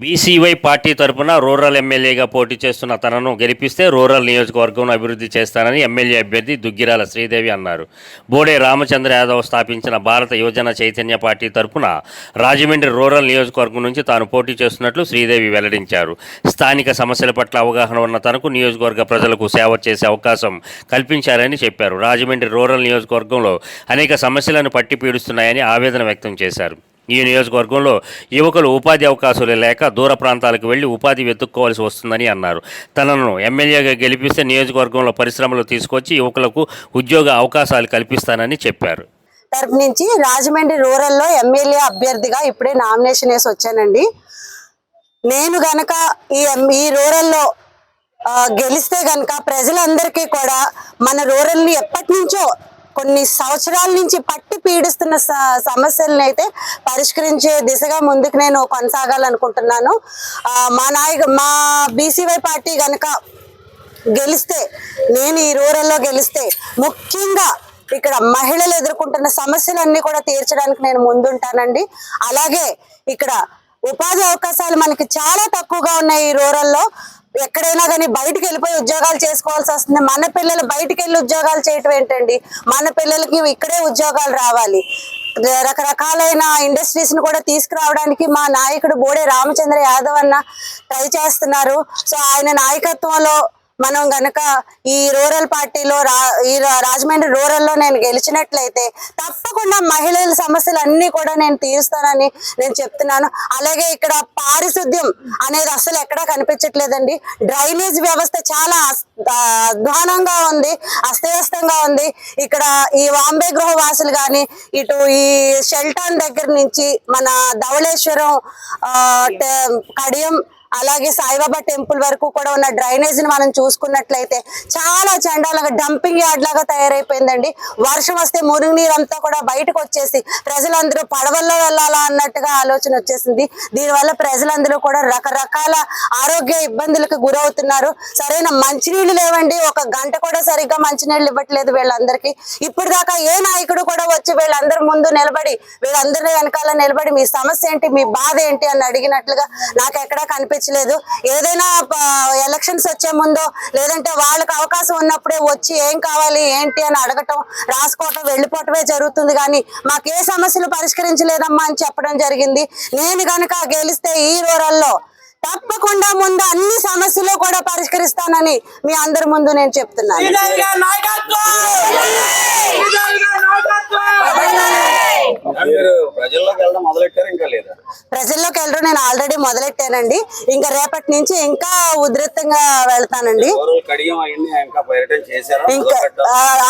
BCY party తరపున rural ఎమ్మెల్యేగా పోటీ చేస్తున్న తనను గెలిపిస్తే రూరల్ నియోజకవర్గం అభివృద్ధి చేస్తానని ఎమ్మెల్యే అభ్యర్థి దుగ్గిరాల శ్రీదేవి అన్నారు. బోడే రామచంద్ర యాదవ్ స్థాపించిన భారత యువజన చైతన్య పార్టీ తరపున రాజమండ్రి రూరల్ నియోజకవర్గం నుంచి తాను పోటీ చేస్తున్నట్లు శ్రీదేవి వెల్లడించారు. స్థానిక సమస్యల పట్ల అవగాహన ఉన్న తనకు నియోజకవర్గ ప్రజలకు సేవ చేసే అవకాశం కల్పించారని చెప్పారు. రాజమండ్రి రూరల్ నియోజకవర్గంలో అనేక సమస్యలను పట్టి పీడుస్తున్నాయని ఆవేదన వ్యక్తం చేశారు. ఈ నియోజకవర్గంలో యువకులు ఉపాధి అవకాశాలు లేక దూర ప్రాంతాలకు వెళ్ళి ఉపాధి వెతుక్కోవాల్సి వస్తుందని అన్నారు. తనను ఎమ్మెల్యేగా గెలిపిస్తే నియోజకవర్గంలో పరిశ్రమలు తీసుకొచ్చి యువకులకు ఉద్యోగ అవకాశాలు కల్పిస్తానని చెప్పారు. తరపు నుంచి రాజమండ్రి రూరల్లో ఎమ్మెల్యే అభ్యర్థిగా ఇప్పుడే నామినేషన్ వేసి వచ్చానండి. నేను గనక ఈ ఎం- ఈ రూరల్లో గెలిస్తే గనక ప్రజలందరికీ కూడా మన రూరల్ని ఎప్పటి నుంచో కొన్ని సంవత్సరాల నుంచి పట్టి పీడిస్తున్న స- సమస్యలను అయితే పరిష్కరించే దిశగా ముందుకు నేను కొనసాగాలనుకుంటున్నాను. మా నాయక మా బీసీవై పార్టీ కనుక గెలిస్తే నేను ఈ రూరల్లో గెలిస్తే ముఖ్యంగా ఇక్కడ మహిళలు ఎదుర్కొంటున్న సమస్యలన్నీ కూడా తీర్చడానికి నేను ముందుంటానండి. అలాగే ఇక్కడ ఉపాధి అవకాశాలు మనకి చాలా తక్కువగా ఉన్నాయి ఈ రూరల్లో. ఎక్కడైనా కానీ బయటకు వెళ్ళిపోయి ఉద్యోగాలు చేసుకోవాల్సి వస్తుంది. మన పిల్లలు బయటకు వెళ్ళి ఉద్యోగాలు చేయటం ఏంటండి? మన పిల్లలకి ఇక్కడే ఉద్యోగాలు రావాలి. రకరకాలైన ఇండస్ట్రీస్ను కూడా తీసుకురావడానికి మా నాయకుడు బోడే రామచంద్ర యాదవ్ అన్న ట్రై చేస్తున్నారు. సో ఆయన నాయకత్వంలో మనం గనక ఈ రూరల్ పార్టీలో రా ఈ రాజమండ్రి రూరల్లో నేను గెలిచినట్లయితే తప్పకుండా మహిళల సమస్యలు అన్ని కూడా నేను తీరుస్తానని నేను చెప్తున్నాను. అలాగే ఇక్కడ పారిశుద్ధ్యం అనేది అసలు ఎక్కడా కనిపించట్లేదండి. డ్రైనేజ్ వ్యవస్థ చాలా అధ్వానంగా ఉంది అస్తవ్యస్తంగా ఉంది. ఇక్కడ ఈ వాంబే గృహవాసులు కానీ ఇటు ఈ షెల్టాన్ దగ్గర నుంచి మన ధవళేశ్వరం ట- కడియం అలాగే సాయిబాబా టెంపుల్ వరకు కూడా ఉన్న డ్రైనేజ్ని మనం చూసుకున్నట్లయితే చాలా చండాలంగా డంపింగ్ యార్డ్ లాగా తయారైపోయిందండి. వర్షం వస్తే మురుగు నీరు అంతా కూడా బయటకు వచ్చేసి ప్రజలందరూ పడవల్లో వెళ్ళాలా అన్నట్టుగా ఆలోచన వచ్చేసింది. దీనివల్ల ప్రజలందరూ కూడా రకరకాల ఆరోగ్య ఇబ్బందులకు గురవుతున్నారు. సరైన మంచినీళ్ళు లేవండి. ఒక గంట కూడా సరిగ్గా మంచినీళ్ళు ఇవ్వట్లేదు వీళ్ళందరికీ. ఇప్పుడు దాకా ఏ నాయకుడు కూడా వచ్చి వీళ్ళందరి ముందు నిలబడి వీళ్ళందరి వెనకాల నిలబడి మీ సమస్య ఏంటి మీ బాధ ఏంటి అని అడిగినట్లుగా నాకు ఎక్కడా కనిపించలేదు ఏదైనా ఎలక్షన్స్ వచ్చే ముందో లేదంటే వాళ్ళకి అవకాశం ఉన్నప్పుడే వచ్చి ఏం కావాలి ఏంటి అని అడగటం రాసుకోవటం వెళ్ళిపోవటమే జరుగుతుంది. కానీ మాకు ఏ సమస్యలు పరిష్కరించలేదమ్మా అని చెప్పడం జరిగింది. నేను గనక గెలిస్తే ఈ రూరల్లో తప్పకుండా ముందు అన్ని సమస్యలు కూడా పరిష్కరిస్తానని మీ అందరి ముందు నేను చెప్తున్నాను. ప్రజల్లోకి వెళ్ళడం మొదలెట్టారు? ఇంకా లేదా? ప్రజల్లోకి వెళ్ళడం నేను ఆల్రెడీ మొదలెట్టానండి. ఇంకా రేపటి నుంచి ఇంకా ఉధృతంగా వెళ్తానండి. ఇంకా?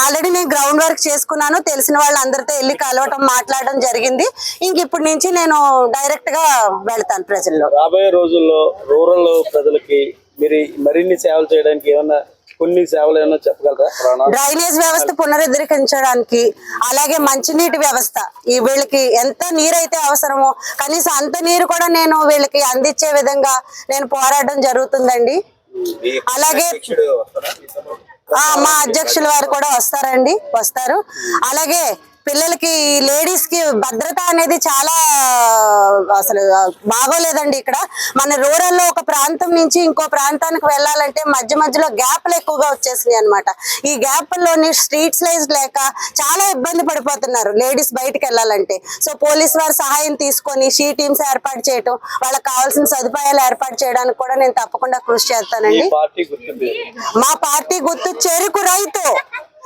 ఆల్రెడీ నేను గ్రౌండ్ వర్క్ చేసుకున్నాను. తెలిసిన వాళ్ళందరితో వెళ్ళి కలవటం మాట్లాడడం జరిగింది. ఇంక ఇప్పటి నుంచి నేను డైరెక్ట్గా వెళ్తాను ప్రజల్లో. రాబోయే రోజుల్లో రూరల్ ప్రజలకి మీరు మరిన్ని సేవలు చేయడానికి ఏమన్నా కొన్ని సేవలు ఏమన్నా చెప్పగలరా డ్రైనేజ్ వ్యవస్థ పునరుద్ధరించడానికి అలాగే మంచినీటి వ్యవస్థ. ఈ వీళ్ళకి ఎంత నీరు అయితే అవసరమో కనీసం అంత నీరు కూడా నేను వీళ్ళకి అందించే విధంగా నేను పోరాడడం జరుగుతుందండి. అలాగే మా అధ్యక్షుల వారు కూడా వస్తారండి వస్తారు. అలాగే పిల్లలకి లేడీస్కి భద్రత అనేది చాలా అసలు బాగోలేదండి ఇక్కడ. మన రూరల్లో ఒక ప్రాంతం నుంచి ఇంకో ప్రాంతానికి వెళ్ళాలంటే మధ్య మధ్యలో గ్యాప్లు ఎక్కువగా వచ్చేసినాయి అనమాట ఈ గ్యాప్లోని స్ట్రీట్స్ లైజ్ లేక చాలా ఇబ్బంది పడిపోతున్నారు లేడీస్ బయటకు వెళ్ళాలంటే. సో పోలీస్ వారి సహాయం తీసుకొని షీ టీమ్స్ ఏర్పాటు చేయటం వాళ్ళకి కావాల్సిన సదుపాయాలు ఏర్పాటు చేయడానికి కూడా నేను తప్పకుండా కృషి చేస్తానండి. మా పార్టీ గుర్తు చెరుకు రైతు.